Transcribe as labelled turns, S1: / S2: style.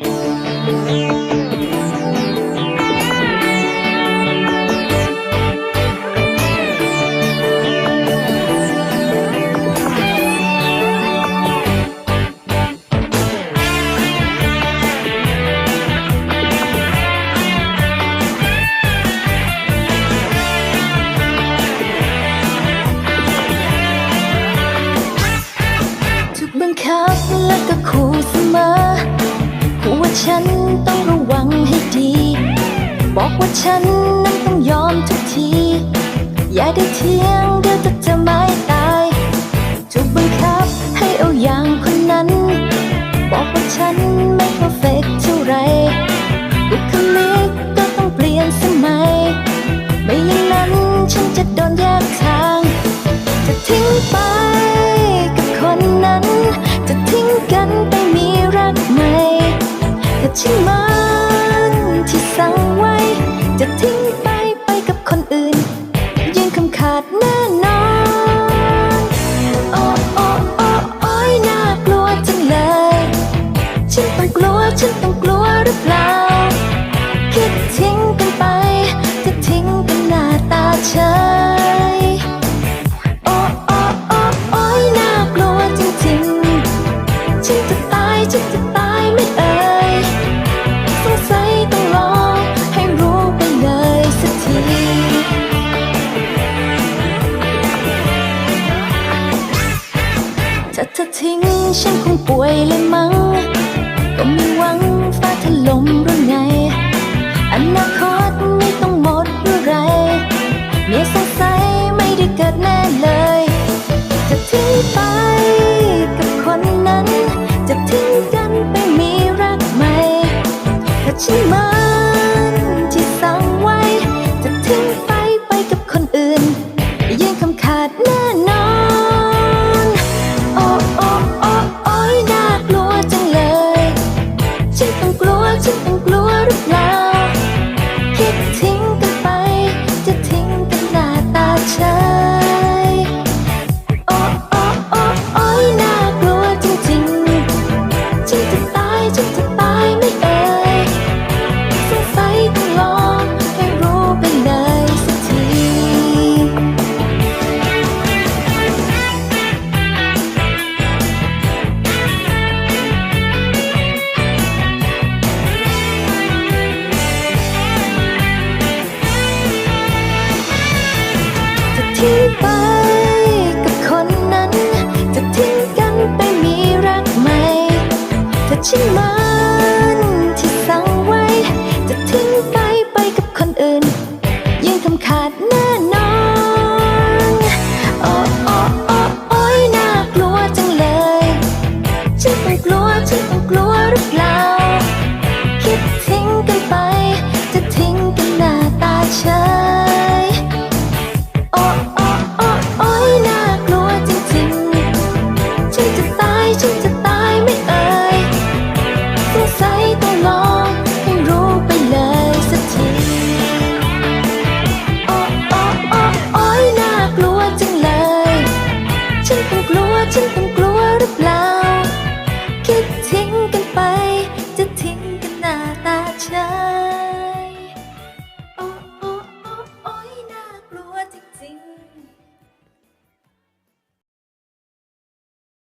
S1: ถู ฉันนั้นต้องยอมทุกที อย่าได้เที่ยงเดี๋ยวจะจะไม่ตายถูกบังคับให้เอาอย่างคนนั้น บอกว่าฉันไม่เพอร์เฟกเท่าไรบุคลิกก็ต้องเปลี่ยนสมัย ไม่อย่างนั้นฉันจะโดนแยกทาง จะทิ้งไปกับคนนั้น จะทิ้งกันไปมีรักใหม่แต่ฉันมัาดแน่นอน โอ้โอ้โอ้โอ้ยน่ากลัวจังเลย ฉันต้องกลัว ฉันต้องกลัวหรือเปล่า คิดทิ้งกันไป จะทิ้งกันหน้าตาเฉย โอ้โอ้โอ้โอ้ยน่ากลัวจริงๆ ฉันจะตาย ฉันจะตาย ฉันคงป่วยเลยมั้ง ก็มีหวังฟ้าถล่มหรือไง อนาคตไม่ต้องหมดหรือไรเมียสง ทิ้งไปกับคนนั้น จะทิ้งกันไปมีรักใหม่ถ้าฉันมั